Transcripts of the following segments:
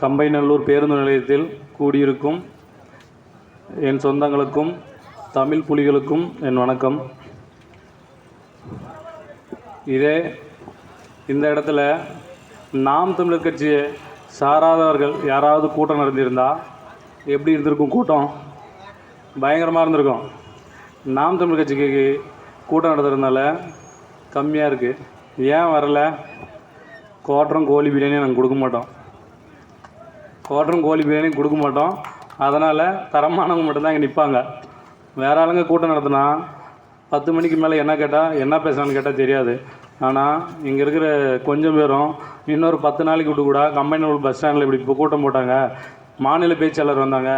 கம்பைநல்லூர் பேருந்து நிலையத்தில் கூடியிருக்கும் என் சொந்தங்களுக்கும் தமிழ் புலிகளுக்கும் என் வணக்கம். இதே இந்த இடத்துல நாம் தமிழர் கட்சியை சாராதவர்கள் யாராவது கூட்டம் நடந்திருந்தால் எப்படி இருந்திருக்கும் கூட்டம்? பயங்கரமாக இருந்திருக்கும். நாம் தமிழ் கட்சிக்கு கூட்டம் நடத்துறதுனால கம்மியாக இருக்குது ஏன் வரல? கோட்டம் கோழி பிரியாணி நாங்கள் கொடுக்க மாட்டோம். குவாட்டரும் கோழி பிரியாணியும் கொடுக்க மாட்டோம். அதனால் தரமானவங்க மட்டும்தான் இங்கே நிற்பாங்க வேறு ஆளுங்க கூட்டம் நடத்தினா பத்து மணிக்கு மேலே என்ன கேட்டால் என்ன பேசுகிறான்னு கேட்டால் தெரியாது. ஆனால் இங்கே இருக்கிற கொஞ்சம் பேரும் இன்னொரு பத்து நாளைக்கு விட்டு கூட கம்பெனி பஸ் ஸ்டாண்டில் இப்படி இப்போ கூட்டம் போட்டாங்க. மாநில பேச்சாளர் வந்தாங்க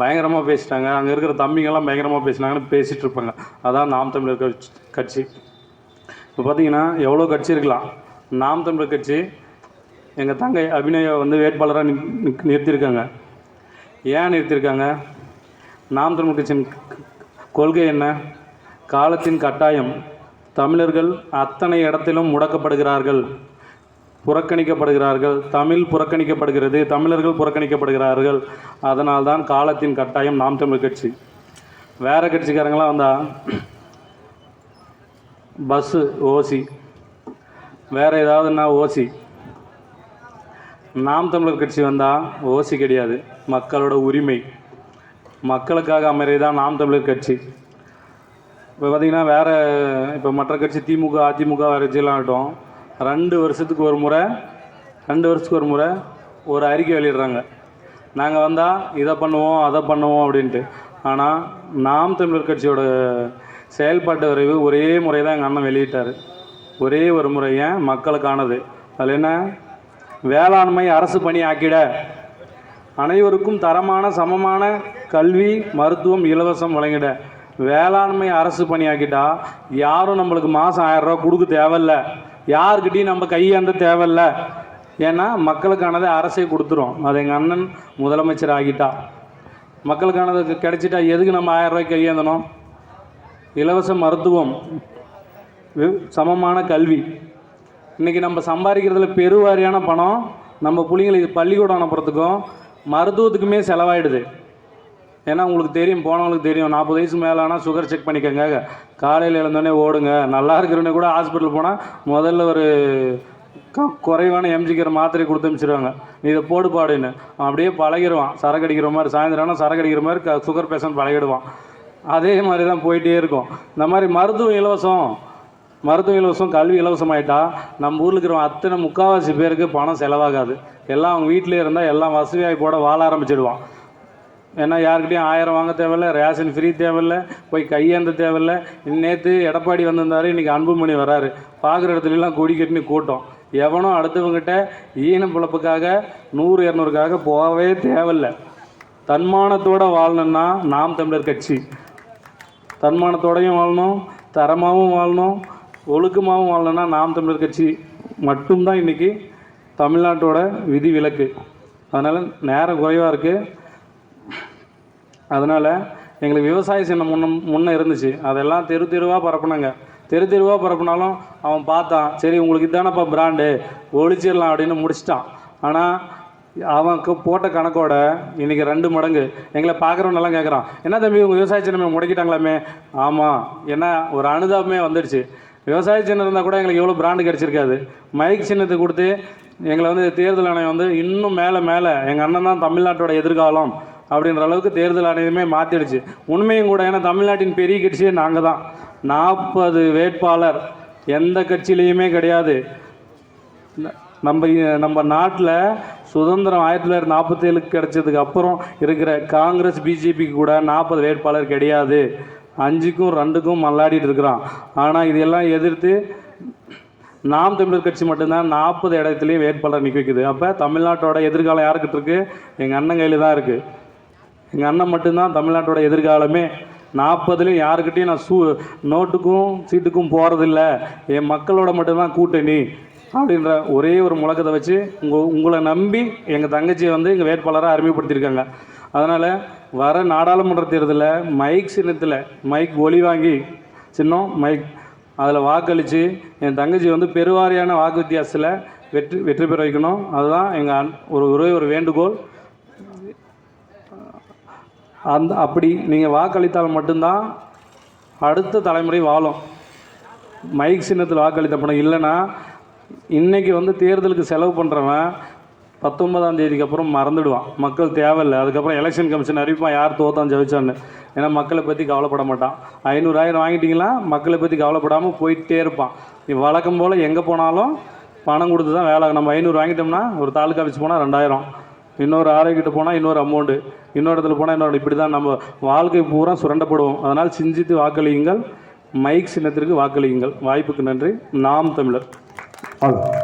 பயங்கரமாக பேசிட்டாங்க. அங்கே இருக்கிற தம்பிங்கெல்லாம் பயங்கரமாக பேசினாங்கன்னு பேசிகிட்டு இருப்பாங்க. அதான் நாம் தமிழர் கட்சி. கட்சி இப்போ பார்த்தீங்கன்னா எவ்வளோ கட்சி இருக்கலாம். நாம் தமிழர் கட்சி எங்கள் தங்கை அபிநயா வந்து வேட்பாளராக நி நிறுத்தியிருக்காங்க. ஏன் நிறுத்தியிருக்காங்க? நாம் தமிழ் கட்சியின் கொள்கை என்ன? காலத்தின் கட்டாயம். தமிழர்கள் அத்தனை இடத்திலும் முடக்கப்படுகிறார்கள். புறக்கணிக்கப்படுகிறார்கள். தமிழ் புறக்கணிக்கப்படுகிறது. தமிழர்கள் புறக்கணிக்கப்படுகிறார்கள். அதனால்தான் காலத்தின் கட்டாயம் நாம் தமிழ் கட்சி. வேறு கட்சிக்காரங்களாம் வந்தால் பஸ்ஸு ஓசி. வேறு ஏதாவதுன்னா ஓசி? நாம் தமிழர் கட்சி வந்தால் ஓசி கிடையாது. மக்களோட உரிமை. மக்களுக்காக அமைறதுதான் நாம் தமிழர் கட்சி. இப்போ பார்த்திங்கன்னா வேறு இப்போ மற்ற கட்சி திமுக அதிமுக கட்சியெல்லாம் ஆகட்டும் ரெண்டு வருஷத்துக்கு ஒரு முறை ரெண்டு வருஷத்துக்கு ஒரு முறை ஒரு அறிக்கை வெளியிடுறாங்க. நாங்கள் வந்தால் இதை பண்ணுவோம் அதை பண்ணுவோம் அப்படின்ட்டு. ஆனால் நாம் தமிழர் கட்சியோட செயல்பாட்டு விரைவு ஒரே முறை தான் எங்கள் அண்ணன் வெளியிட்டார். ஒரே ஒரு முறை ஏன்? மக்களுக்கானது. அதில் என்ன? வேளாண்மை அரசு பணி ஆக்கிட அனைவருக்கும் தரமான சமமான கல்வி மருத்துவம் இலவசம் வழங்கிட. வேளாண்மை அரசு பணியாக்கிட்டா யாரும் நம்மளுக்கு மாதம் ஆயிரரூவா கொடுக்க தேவையில்ல. யாருக்கிட்டையும் நம்ம கையேந்த தேவையில்ல. ஏன்னா மக்களுக்கானதை அரசே கொடுத்துரும். அது எங்கள் அண்ணன் முதலமைச்சர் ஆகிட்டா. மக்களுக்கானது கிடைச்சிட்டா எதுக்கு நம்ம ஆயிரரூவாய்க்கு கையேந்தணும் இலவச மருத்துவம் வி- சமமான கல்வி. இன்றைக்கி நம்ம சம்பாதிக்கிறதுல பெருவாரியான பணம் நம்ம பிள்ளைங்களுக்கு பள்ளிக்கூடம் அனுப்புறதுக்கும் மருத்துவத்துக்குமே செலவாயிடுது. ஏன்னா உங்களுக்கு தெரியும் போனவங்களுக்கு தெரியும் நாற்பது வயசு மேலே ஆனால் சுகர் செக் பண்ணிக்கோங்க. காலையில் எழுந்தோடனே ஓடுங்க. நல்லா இருக்கிறவனே கூட ஹாஸ்பிட்டல் போனால் முதல்ல ஒரு க குறைவான எம்ஜிக்கிற மாத்திரை கொடுத்து அனுப்பிச்சிடுவாங்க நீ இதை போடு பாடுன்னு. அப்படியே பழகிடுவான் சரக்கு அடிக்கிற மாதிரி சாயந்தரம் ஆனால் சரக்கு அடிக்கிற மாதிரி க சுகர் பேஷண்ட் பழகிடுவான். அதே மாதிரி தான் போயிட்டே இருக்கும். இந்த மாதிரி மருத்துவம் இலவசம் மருத்துவ இலவசம் கல்வி இலவசமாயிட்டா நம்ம ஊரில் இருக்கிற அத்தனை முக்கால்வாசி பேருக்கு பணம் செலவாகாது. எல்லாம் அவங்க வீட்டிலே இருந்தால் எல்லாம் வசதியாகி போட வாழ ஆரம்பிச்சிடுவான். ஏன்னா யாருக்கிட்டையும் ஆயிரம் வாங்க தேவையில்ல ரேஷன் ஃப்ரீ தேவையில்ல போய் கையேந்த தேவையில்ல. நேற்று எடப்பாடி வந்திருந்தாரு இன்றைக்கி அன்புமணி வராரு. பார்க்குற இடத்துலலாம் கொடி கட்டினு கூட்டம். எவனும் அடுத்தவங்ககிட்ட ஈன பிழப்புக்காக நூறு இரநூறுக்காக போகவே தேவையில்ல. தன்மானத்தோடு வாழணுன்னா நாம் தமிழர் கட்சி. தன்மானத்தோடையும் வாழணும் தரமாகவும் வாழணும் ஒழுக்கமாகவும் வாழலன்னா நாம் தமிழர் கட்சி மட்டும்தான் இன்றைக்கி தமிழ்நாட்டோட விதி விலக்கு அதனால் நேரம் குறைவாக இருக்குது அதனால் எங்களுக்கு விவசாய சின்னம் முன்ன முன்னே இருந்துச்சு. அதெல்லாம் தெரு தெருவாக பரப்புனாங்க. தெரு தெருவாக பரப்புனாலும் அவன் பார்த்தான். சரி உங்களுக்கு இதானப்பா பிராண்டு? ஒழிச்சிடலாம் அப்படின்னு முடிச்சிட்டான். ஆனால் அவனுக்கு போட்ட கணக்கோட இன்றைக்கி ரெண்டு மடங்கு. எங்களை பார்க்குறவனெல்லாம் கேட்குறான் என்ன தம்பி உங்கள் விவசாய சின்னமே முடக்கிட்டாங்களாமே? ஆமாம் ஏன்னா ஒரு அனுதாபமே வந்துடுச்சு. விவசாய சின்னம் இருந்தால் கூட எங்களுக்கு எவ்வளோ பிராண்டு கிடச்சிருக்காது. மைக் சின்னத்தை கொடுத்து எங்களை வந்து தேர்தல் ஆணையம் வந்து இன்னும் மேலே மேலே எங்கள் அண்ணன் தான் தமிழ்நாட்டோட எதிர்காலம் அப்படின்ற அளவுக்கு தேர்தல் ஆணையமே மாற்றிடுச்சு உண்மையும் கூட ஏன்னா தமிழ்நாட்டின் பெரிய கட்சியே நாங்கள் தான். நாற்பது வேட்பாளர் எந்த கட்சியிலையுமே கிடையாது. ந- நம்ம நம்ம நாட்டில் சுதந்திரம் ஆயிரத்தி தொள்ளாயிரத்தி நாற்பத்தேழுக்கு கிடச்சதுக்கு அப்புறம் இருக்கிற காங்கிரஸ் பிஜேபிக்கு கூட நாற்பது வேட்பாளர் கிடையாது. அஞ்சுக்கும் ரெண்டுக்கும் மல்லாடிட்டு இருக்கிறான். ஆனால் இதெல்லாம் எதிர்த்து நாம் தமிழர் கட்சி மட்டும்தான் நாற்பது இடத்துலையும் வேட்பாளர் நிற்க வைக்குது அப்போ தமிழ்நாட்டோட எதிர்காலம் யாருக்கிட்ட இருக்குது எங்கள் அண்ணன் கையில் தான் இருக்குது எங்கள் அண்ணன் மட்டும்தான் தமிழ்நாட்டோட எதிர்காலமே. நாற்பதுலேயும் யாருக்கிட்டையும் நான் சூ நோட்டுக்கும் சீட்டுக்கும் போகிறதில்ல என் மக்களோட மட்டும்தான் கூட்டணி அப்படின்ற ஒரே ஒரு முழக்கத்தை வச்சு உங்கள் உங்களை நம்பி எங்கள் தங்கச்சியை வந்து எங்கள் வேட்பாளராக அறிமுகப்படுத்தியிருக்காங்க. அதனால் வர நாடாளுமன்ற தேர்தலில் மைக் சின்னத்தில் மைக் ஒளி வாங்கி சின்னம் மைக் அதில் வாக்களித்து என் தங்கச்சி வந்து பெருவாரியான வாக்கு வித்தியாசத்தில் வெற்றி வெற்றி பெற வைக்கணும். அதுதான் எங்கள் ஒரு ஒரே ஒரு வேண்டுகோள். அந்த அப்படி நீங்கள் வாக்களித்தால் மட்டும்தான் அடுத்த தலைமுறை வாழும். மைக் சின்னத்தில் வாக்களித்த பணம் இல்லைன்னா இன்றைக்கி வந்து தேர்தலுக்கு செலவு பண்ணுறவன் பத்தொன்பதாம் தேதிக்கு அப்புறம் மறந்துடுவான். மக்கள் தேவையில்லை. அதுக்கப்புறம் எலெக்ஷன் கமிஷன் அறிவிப்பான் யார் தோத்தான் ஜெயிச்சான்னு. ஏன்னா மக்களை பற்றி கவலைப்பட மாட்டான். ஐநூறாயிரம் வாங்கிட்டிங்களா? மக்களை பற்றி கவலைப்படாமல் போயிட்டே இருப்பான். நீ வழக்கம் போல் எங்கே போனாலும் பணம் கொடுத்து தான் வேலை நம்ம ஐநூறு வாங்கிட்டோம்னா ஒரு தாலுக்கா ஆஃபீஸ் போனால் ரெண்டாயிரம். இன்னொரு ஆரோக்கிட்ட போனால் இன்னொரு அமௌண்ட்டு இன்னொரு இடத்துல போனால் இன்னொரு இப்படி தான் நம்ம வாழ்க்கை பூரா சுரண்டப்படுவோம். அதனால் சிந்தித்து வாக்களியுங்கள். மைக் சின்னத்திற்கு வாக்களியுங்கள். வாய்ப்புக்கு நன்றி. நாம் தமிழர். அவ்வளோ